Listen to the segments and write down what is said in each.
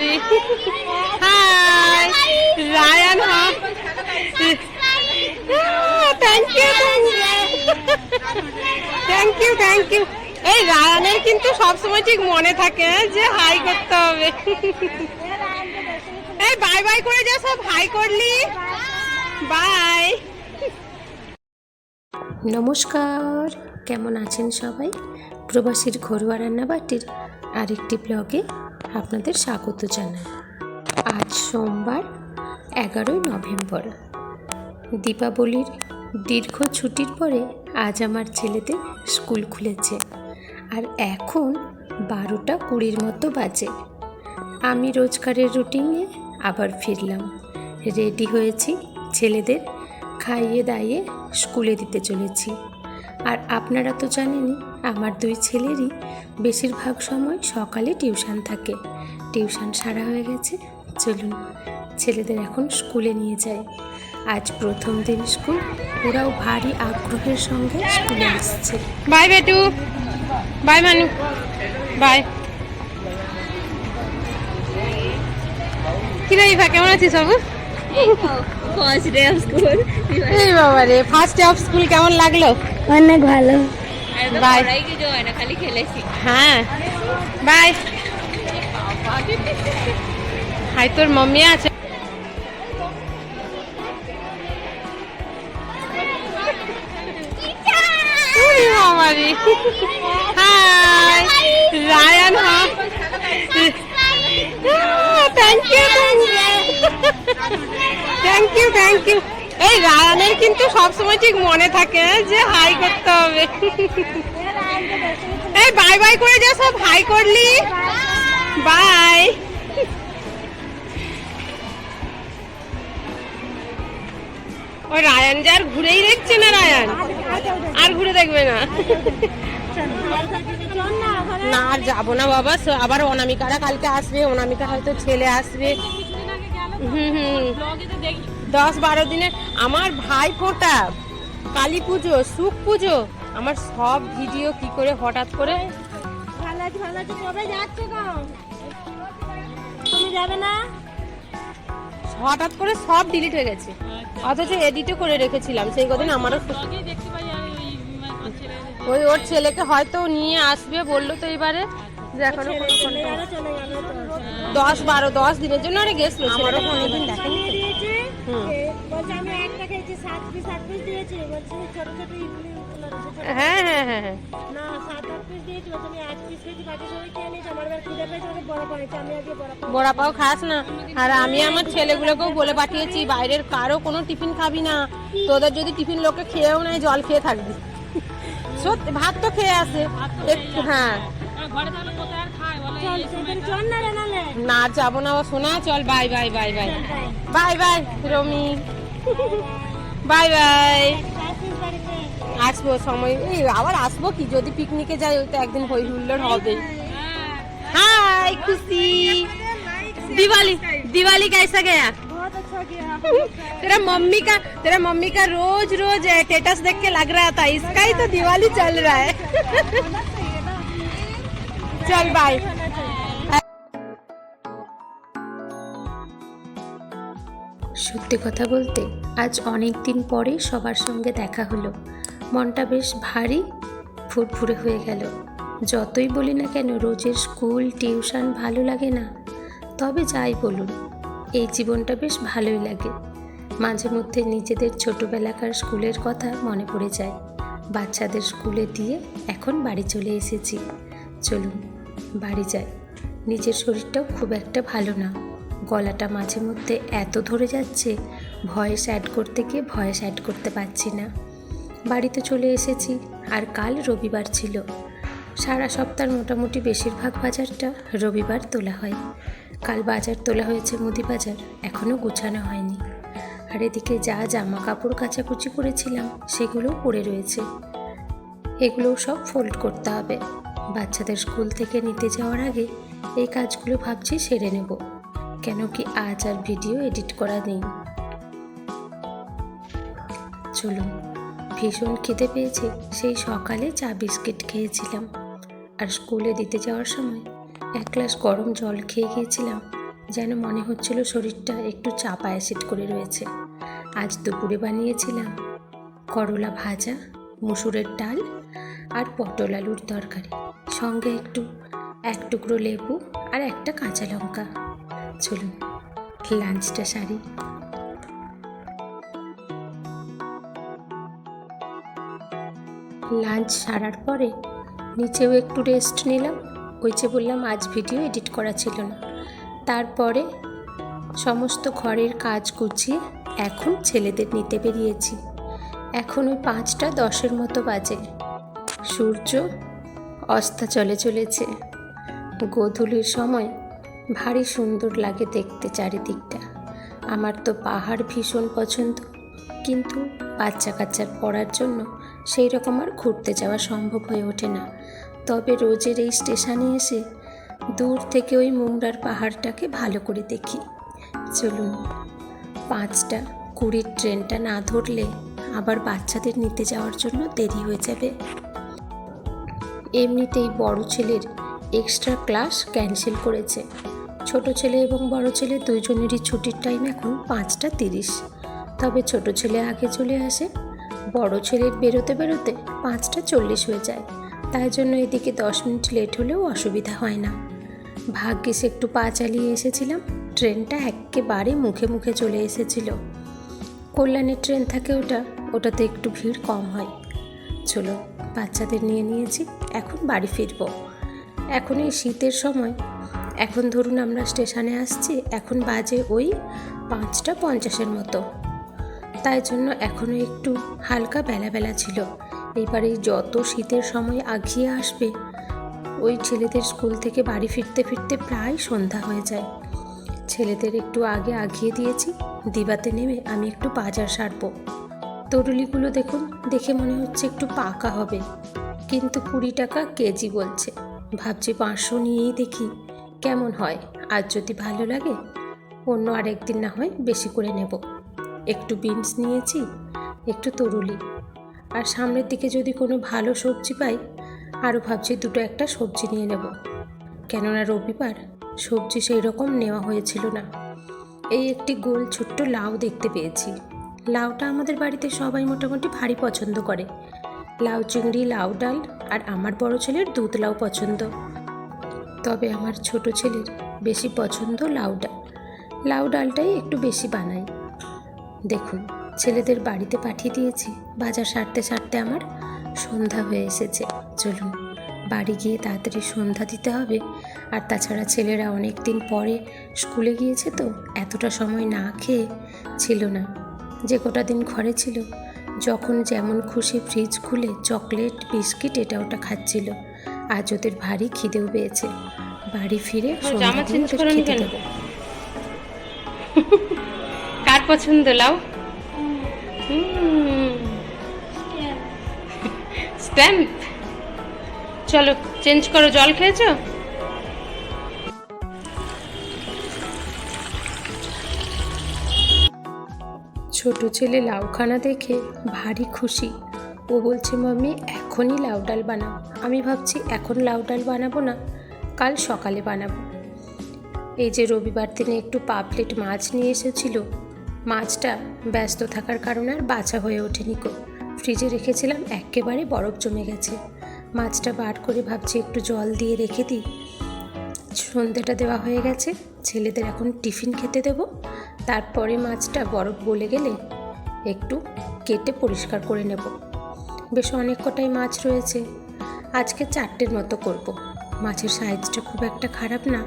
মামারি hi Ryan thank you thank you thank you এই রায়ানের কিন্তু সবসময় ঠিক মনে থাকে যে হাই করতে হবে। এই বাই বাই করে যা, সব হাই করলি। বাই নমস্কার, কেমন আছেন সবাই? প্রবাসীর ঘরোয়া রান্নাবাটির আরেকটি ব্লগে আপনাদের স্বাগত জানাই। আজ সোমবার, এগারোই নভেম্বর। দীপাবলির দীর্ঘ ছুটির পরে আজ আমার ছেলেদের স্কুল খুলেছে। আর এখন বারোটা কুড়ির মতো বাজে। আমি রোজগারের রুটিনে আবার ফিরলাম। রেডি হয়েছি ছেলেদের খাইয়ে দাইয়ে স্কুলে দিতে চলেছি। আপনারা তো জানেনই আমার দুই ছেলেরই বেশিরভাগ সময় সকালে টিউশন থাকে। টিউশন সারা হয়ে গেছে চলুন ছেলেদের এখন স্কুলে নিয়ে যাই। আজ প্রথম দিন স্কুল ওরাও ভারী আগ্রহের সঙ্গে স্কুলে আসছে। বাই বেটু বাই মানু বাই। কি রে ইভা কেমন আছিস বাবু? ফার্স্ট ডে অফ স্কুল এই বাবা রে ফার্স্ট ডে অফ স্কুল কেমন লাগল? অনেক ভালো। কিছু হয়। খালি খেলেছি হ্যাঁ বাই হাই তোর মাম্মি আছে হাই রায়ান হ্যাঁ thank you thank you thank you এই রায়ানের কিন্তু সবসময় ঠিক মনে থাকে যে হাই করতে হবে। এই বাই বাই করে যা সব হাই করলি। বাই। ওই রায়ান যে আর ঘুরেই দেখছে না রায়ান? আর ঘুরে দেখবে না। না, আর যাব না বাবা আবার অনামিকারা কালকে আসবে, অনামিকা হয়তো ছেলে আসবে। হুম হুম। দশ বারো দিনে আমার ভাই ফোটা কালী পুজো সুখ পুজো আমার সব ভিডিও কি করে হঠাৎ করে? তুমি যাবে না? হঠাৎ করে সব ডিলিট হয়ে গেছে। অথচ এডিটও করে রেখেছিলাম সেই কদিন আমারও ওই ওর ছেলেকে হয়তো নিয়ে আসবে বলল তো এবারে যে এখনও দশ বারো দশ দিনের জন্য আরে গেছিল আমারও কোনোদিন দেখেনি বলছে আমি একটা খেয়েছি সাত পিস আট পিস দিয়েছি। বলছে ছোট ছোট ইডলি গুলো রয়েছে, ছোট- হ্যাঁ হ্যাঁ হ্যাঁ হ্যাঁ। না সাত আট পিস দিয়েছি। বলছে আমি এক পিস খেয়েছি বাকি সবাই খেয়ে নিয়েছে। আমার এবার খিদে পেয়েছে আমাকে বড় করেছে আমি আজকে বড় পাবো বড়া পাও খাস না। আর আমি আমার ছেলেগুলোকেও বলে পাঠিয়েছি বাইরের কারও কোনো টিফিন খাবি না। তোদের যদি টিফিন লোকে খেয়েও নেয় জল খেয়ে থাকবি। সত্যি ভাত তো খেয়ে আসে। একটু হ্যাঁ। না যাব না শোনা চল bye bye bye bye. Bye bye Romi. Bye bye আসিস বাড়িতে আসবো সময় এই আবার আসবো কি যদি পিকনিকে যাই ওই তো একদিন হই হুল্লোড় হবে হাই খুশি दिवाली दिवाली कैसा गया बहुत अच्छा किया तेरा मम्मी का तेरा मम्मी का रोज रोज स्टेटस देख के लग रहा था इसका ही तो दिवाली चल रहा है चल बाय সত্যি কথা বলতে আজ অনেক দিন পরে সবার সঙ্গে দেখা হলো। মনটা বেশ ভারী, ফুরফুরে হয়ে গেল। যতই বলি না কেন রোজের স্কুল, টিউশন ভালো লাগে না। তবে যাই বলুন, এই জীবনটা বেশ ভালোই লাগে। মাঝে মধ্যে নিজেদের ছোটোবেলাকার স্কুলের কথা মনে পড়ে যায়। বাচ্চাদের স্কুলে দিয়ে এখন বাড়ি চলে এসেছি। চলুন, বাড়ি যাই। নিজের শরীরটাও খুব একটা ভালো না। গলাটা মাঝে মধ্যে এত ধরে যাচ্ছে, ভয়েস অ্যাড করতে গিয়ে ভয়েস অ্যাড করতে পারছি না। বাড়িতে চলে এসেছি, আর কাল রবিবার ছিল। সারা সপ্তাহের মোটামুটি বেশিরভাগ বাজারটা রবিবার তোলা হয়। কাল বাজার তোলা হয়েছে মুদি বাজার এখনও গুছানো হয়নি। আর এদিকে যা জামা কাপড় কাচাকুচি করেছিলাম সেগুলোও পড়ে রয়েছে। এগুলোও সব ফোল্ড করতে হবে। বাচ্চাদের স্কুল থেকে নিতে যাওয়ার আগে এই কাজগুলো ভাবছি সেরে নেব। কেন কি আজ আর ভিডিও এডিট করা নেই? চলুন, ভীষণ খিদে পেয়েছে, সেই সকালে চা বিস্কিট খেয়েছিলাম। আর স্কুলে দিতে যাওয়ার সময় এক গ্লাস গরম জল খেয়ে গিয়েছিলাম, যেন মনে হচ্ছিল শরীরটা একটু চাপা অ্যাসিড করে রয়েছে। আজ দুপুরে বানিয়েছিলাম করলা ভাজা, মুসুরের ডাল আর পটল আলুর তরকারি। সঙ্গে একটু, এক টুকরো লেবু আর একটা কাঁচা লঙ্কা। চলুন, লাঞ্চটা সারি। লাঞ্চ সারার পরে নিচেও একটু রেস্ট নিলাম। ওই যে বললাম, আজ ভিডিও এডিট করা ছিল না। তারপরে সমস্ত ঘরের কাজ গুছিয়ে এখন ছেলেদের নিতে বেরিয়েছি। এখন ওই পাঁচটা দশের মতো বাজে। সূর্য অস্তা চলে চলেছে। গোধূলির সময় ভারী সুন্দর লাগে দেখতে চারিদিকটা। আমার তো পাহাড় ভীষণ পছন্দ। কিন্তু বাচ্চা কাচ্চার পড়ার জন্য সেই রকম আর ঘুরতে যাওয়া সম্ভব হয়ে ওঠে না। তবে রোজের এই স্টেশনে এসে দূর থেকে ওই মুংরার পাহাড়টাকে ভালো করে দেখি। চলুন, পাঁচটা কুড়ির ট্রেনটা না ধরলে আবার বাচ্চাদের নিতে যাওয়ার জন্য দেরি হয়ে যাবে। এমনিতেই বড় ছেলের এক্সট্রা ক্লাস ক্যান্সেল করেছে। ছোট ছেলে এবং বড় ছেলে দুইজনেরই ছুটির টাইম এখন পাঁচটা তিরিশ। তবে ছোট ছেলে আগে চলে আসে, বড় ছেলের বেরোতে বেরোতে পাঁচটা চল্লিশ হয়ে যায়। তাই জন্য এদিকে দশ মিনিট লেট হলেও অসুবিধা হয় না। ভাগ্যিস একটু পা চালিয়ে এসেছিলাম, ট্রেনটা একেবারে মুখে মুখে চলে এসেছিল। কল্যাণের ট্রেন থাকে ওটা, ওটাতে একটু ভিড় কম হয়। চলো, বাচ্চাদের নিয়ে নিয়েছি, এখন বাড়ি ফিরবো। এখন এই শীতের সময় এখন ধরুন আমরা স্টেশনে আসছি, এখন বাজে ওই পাঁচটা পঞ্চাশের মতো। তাই জন্য এখনও একটু হালকা বেলা বেলা ছিল। এবারে যত শীতের সময় আগিয়ে আসবে, ওই ছেলেদের স্কুল থেকে বাড়ি ফিরতে ফিরতে প্রায় সন্ধ্যা হয়ে যায়। ছেলেদের একটু আগে আগিয়ে দিয়েছি, দিবাতে নেমে আমি একটু বাজার সারবো। তরুলিগুলো দেখুন, দেখে মনে হচ্ছে একটু পাকা হবে। কিন্তু কুড়ি টাকা কেজি বলছে। ভাবছি পাঁচশো নিয়েই দেখি। কেমন হয়? আর যদি ভালো লাগে, অন্য আরেকদিন না হয় বেশি করে নেব। একটু বিনস নিয়েছি, একটু তরুলি। আর সামনের দিকে যদি কোনো ভালো সবজি পাই আরও ভাবছি দুটো একটা সবজি নিয়ে নেব। কেননা রবিবার সবজি সেই রকম নেওয়া হয়েছিল না। এই একটি গোল ছোট্ট লাউ দেখতে পেয়েছি। লাউটা আমাদের বাড়িতে সবাই মোটামুটি ভারী পছন্দ করে। লাউ চিংড়ি, লাউ ডাল আর আমার বড় ছেলের দুধ লাউ পছন্দ। তবে আমার ছোট ছেলের বেশি পছন্দ লাউ ডাল। লাউ ডালটাই একটু বেশি বানাই। দেখুন, ছেলেদের বাড়িতে পাঠিয়ে দিয়েছি। বাজার সারতে সারতে আমার সন্ধ্যা হয়ে এসেছে। চলুন, বাড়ি গিয়ে তাড়াতাড়ি সন্ধ্যা দিতে হবে। আর তাছাড়া ছেলেরা অনেক দিন পরে স্কুলে গিয়েছে তো, এতটা সময় না খেয়ে ছিল না। যে কটা দিন ঘরে ছিল, যখন যেমন খুশি ফ্রিজ খুলে চকলেট, বিস্কিট, এটা ওটা খাচ্ছিল। আজ ওদের ভারী খিদেও পেয়েছে। বাড়ি ফিরে জামা চেঞ্জ করোনি কেন? কার পছন্দ লাও স্ট্যাম্প। চলো চেঞ্জ করো জল খেয়েছো? ছোট ছেলে লাউখানা দেখে ভারী খুশি। ও বলছে মাম্মি এখনই লাউ ডাল বানাও আমি ভাবছি এখন লাউ ডাল বানাবো না, কাল সকালে বানাবো। এই যে রবিবার দিনে একটু পাপলেট মাছ নিয়ে এসেছিল, মাছটা ব্যস্ত থাকার কারণে আর বাছা হয়ে ওঠেনি কো ফ্রিজে রেখেছিলাম, একেবারে বরফ জমে গেছে। মাছটা বার করে ভাবছি একটু জল দিয়ে রেখে দিই। সন্ধেটা দেওয়া হয়ে গেছে, ছেলেদের এখন টিফিন খেতে দেব। তারপরে মাছটা বরফ গলে গেলে একটু কেটে পরিষ্কার করে নেব। বেশ অনেক কটাই মাছ রয়েছে। আজকে চারটের মতো করব। মাছের সাইজটা খুব একটা খারাপ না।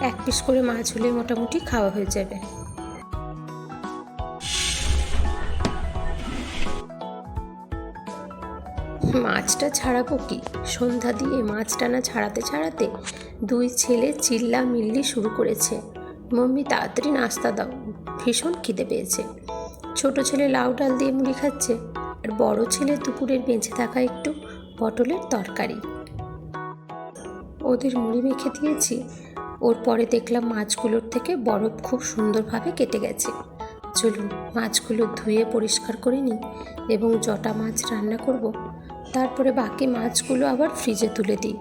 এক পিস করে মাছ হলে মোটামুটি খাওয়া হয়ে যাবে। মাছটা ছাড়াবো কি? সন্ধ্যা দিয়ে মাছ টানা ছাড়াতে ছাড়াতে দুই ছেলে চিল্লা মিল্লি শুরু করেছে। মম্মি, তাড়াতাড়ি নাস্তা দাও। ভীষণ খিদে পেয়েছে। ছোট ছেলে লাউ ডাল দিয়ে মুড়ি খাচ্ছে। আর বড় ছেলে দুপুরের বেঁচে থাকা একটু পটলের তরকারি। ওদের মুড়ি মেখে দিয়েছি। ওর পরে দেখলাম মাছগুলোর থেকে বরফ খুব সুন্দরভাবে কেটে গেছে। চলুন মাছগুলো ধুয়ে পরিষ্কার করে নিই এবং জটা মাছ রান্না করব। তারপরে বাকি মাছগুলো আবার ফ্রিজে তুলে দিই।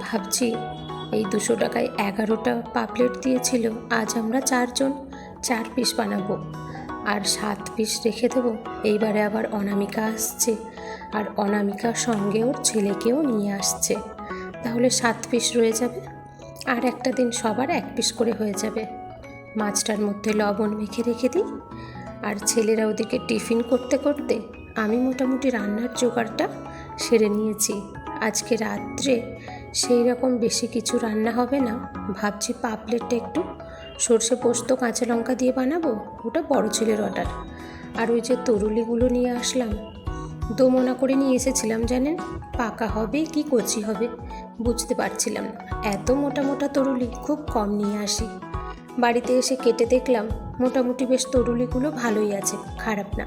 ভাবছি এই দুশো টাকায় এগারোটা পাপলেট দিয়েছিল, আজ আমরা চারজন চার পিস বানাবো। আর সাত পিস রেখে দেবো। এইবারে আবার অনামিকা আসছে। আর অনামিকার সঙ্গে ওর ছেলেকেও নিয়ে আসছে। তাহলে সাত পিস রয়ে যাবে। আর একটা দিন সবার এক পিস করে হয়ে যাবে। মাছটার মধ্যে লবণ মেখে রেখে দিই। আর ছেলেরা ওদিকে টিফিন করতে করতে আমি মোটামুটি রান্নার জোগাড়টা সেরে নিয়েছি। আজকে রাত্রে সেই রকম বেশি কিছু রান্না হবে না। ভাবছি পাপলেটটা একটু সর্ষে পোস্ত, কাঁচা লঙ্কা দিয়ে বানাবো? ওটা বড় ছেলের অর্ডার আর ওই যে তরুলিগুলো নিয়ে আসলাম, দোমনা করে নিয়ে এসেছিলাম জানেন? পাকা হবে কি কচি হবে? বুঝতে পারছিলাম না। এত মোটা মোটা তরুলি, খুব কম নিয়ে আসি। বাড়িতে এসে কেটে দেখলাম, মোটামুটি বেশ তরুলিগুলো ভালোই আছে, খারাপ না।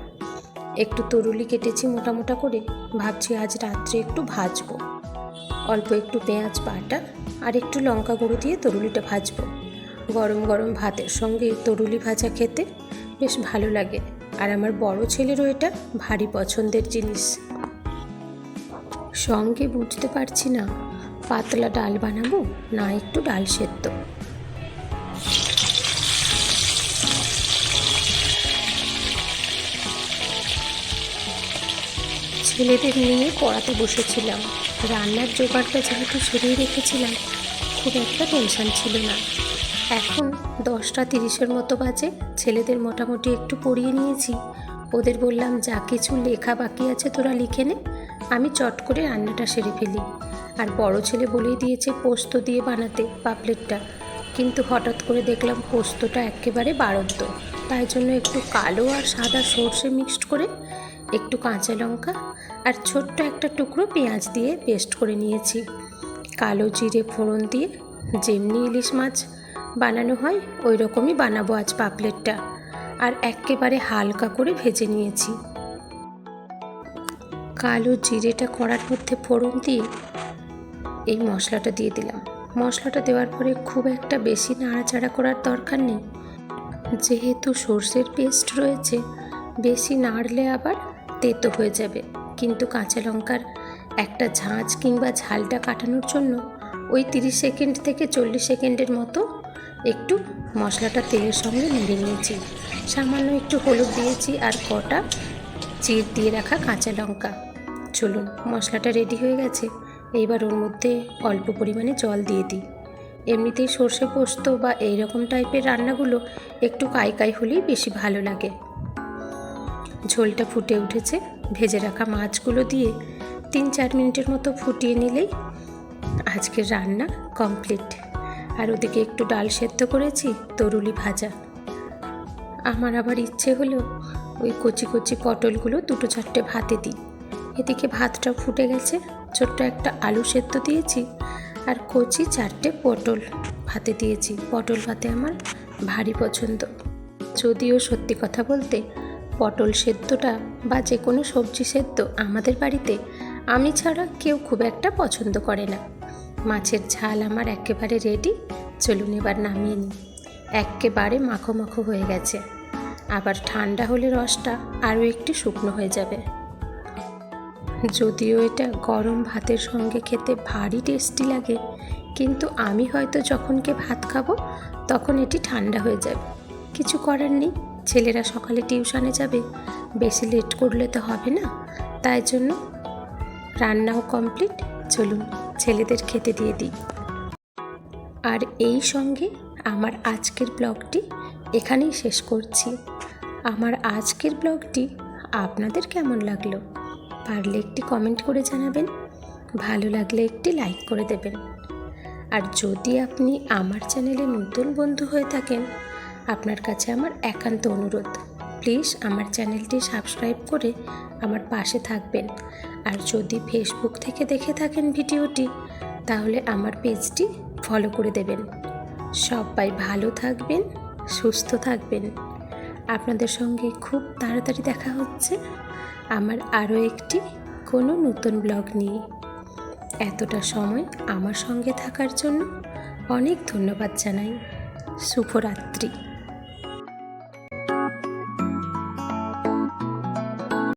একটু তরুলি কেটেছি মোটা মোটা করে, ভাবছি আজ রাত্রে একটু ভাজবো। অল্প একটু পেঁয়াজ বাটা আর একটু লঙ্কা গুঁড়ো দিয়ে তরুলিটা ভাজবো। গরম গরম ভাতের সঙ্গে তরুলি ভাজা খেতে বেশ ভালো লাগে। আর আমার বড় ছেলেরও এটা ভারী পছন্দের জিনিস। সঙ্গে বুঝতে পারছি না, পাতলা ডাল বানাবো না একটু ডাল সেদ্ধ? ছেলেদের নিয়ে পড়াতে বসেছিলাম। রান্নার জোগাড়টা যেহেতু সেরেই রেখেছিলাম, খুব একটা টেনশন ছিল না। এখন দশটা তিরিশের মতো বাজে। ছেলেদের মোটামুটি একটু পড়িয়ে নিয়েছি। ওদের বললাম, যা কিছু লেখা বাকি আছে তোরা লিখে নে। আমি চট করে রান্নাটা সেরে ফেলি। আর বড় ছেলে বলেই দিয়েছে, পোস্ত দিয়ে বানাতে পাপলেটটা। কিন্তু হঠাৎ করে দেখলাম, পোস্তটা একেবারে বাড়ন্ত তাই জন্য একটু কালো আর সাদা সর্ষে মিক্সড করে একটু কাঁচা লঙ্কা আর ছোট্ট একটা টুকরো পেঁয়াজ দিয়ে পেস্ট করে নিয়েছি। কালো জিরে ফোড়ন দিয়ে, যেমনি ইলিশ মাছ বানানো হয় ওই রকমই বানাবো আজ পাপলেটটা। আর একেবারে হালকা করে ভেজে নিয়েছি। কালো জিরেটা কড়ার মধ্যে ফোড়ন দিয়ে এই মশলাটা দিয়ে দিলাম। মশলাটা দেওয়ার পরে খুব একটা বেশি নাড়াচাড়া করার দরকার নেই। যেহেতু সর্ষের পেস্ট রয়েছে, বেশি নাড়লে আবার তেতো হয়ে যাবে। কিন্তু কাঁচা লঙ্কার একটা ঝাঁঝ কিংবা ঝালটা কাটানোর জন্য ওই তিরিশ সেকেন্ড থেকে চল্লিশ সেকেন্ডের মতো একটু মশলাটা তেলের সঙ্গে নেড়ে নিয়েছি। সামান্য একটু হলুদ দিয়েছি আর কটা চির দিয়ে রাখা কাঁচা লঙ্কা। চলুন, মশলাটা রেডি হয়ে গেছে। এইবার ওর মধ্যে অল্প পরিমাণে জল দিয়ে দিই। এমনিতেই সর্ষে পোস্ত বা এই রকম টাইপের রান্নাগুলো একটু কাই হলেই বেশি ভালো লাগে। ঝোলটা ফুটে উঠেছে। ভেজে রাখা মাছগুলো দিয়ে তিন চার মিনিটের মতো ফুটিয়ে নিলেই আজকের রান্না কমপ্লিট আর ওদিকে একটু ডাল সেদ্ধ করেছি, তরুলি ভাজা। আমার আবার ইচ্ছে হলো ওই কচি কচি পটলগুলো দুটো চারটে ভাতে দিই। এদিকে ভাতটা ফুটে গেছে, ছোট্ট একটা আলু সেদ্ধ দিয়েছি আর কচি চারটে পটল ভাতে দিয়েছি। পটল ভাতে আমার ভারী পছন্দ। যদিও সত্যি কথা বলতে পটল সেদ্ধটা বা যে কোনো সবজি সেদ্ধ আমাদের বাড়িতে আমি ছাড়া কেউ খুব একটা পছন্দ করে না। মাছের ঝাল আমার একেবারে রেডি চলুন এবার নামিয়ে নিই। একেবারে মাখো মাখো হয়ে গেছে। আবার ঠান্ডা হলে রসটা আরও একটু শুকনো হয়ে যাবে। যদিও এটা গরম ভাতের সঙ্গে খেতে ভারী টেস্টি লাগে, কিন্তু আমি হয়তো যখন কে ভাত খাব, তখন এটি ঠান্ডা হয়ে যাবে। কিছু করার নেই, ছেলেরা সকালে টিউশনে যাবে। বেশি লেট করলে তো হবে না। তাই জন্য রান্নাও কমপ্লিট চলুন ছেলেদের খেতে দিয়ে দিই। আর এই সঙ্গে আমার আজকের ব্লগটি এখানেই শেষ করছি। আমার আজকের ব্লগটি আপনাদের কেমন লাগল? পারলে একটি কমেন্ট করে জানাবেন, ভালো লাগলে একটি লাইক করে দেবেন। আর যদি আপনি আমার চ্যানেলে নতুন বন্ধু হয়ে থাকেন, আপনার কাছে আমার একান্ত অনুরোধ। প্লিজ আমার চ্যানেলটি সাবস্ক্রাইব করে আমার পাশে থাকবেন। আর যদি ফেসবুক থেকে দেখে থাকেন ভিডিওটি, তাহলে আমার পেজটি ফলো করে দেবেন। সবাই ভালো থাকবেন, সুস্থ থাকবেন। আপনাদের সঙ্গে খুব তাড়াতাড়ি দেখা হচ্ছে আমার আরও একটি কোনো নতুন ব্লগ নিয়ে। এতটা সময় আমার সঙ্গে থাকার জন্য অনেক ধন্যবাদ জানাই। শুভরাত্রি।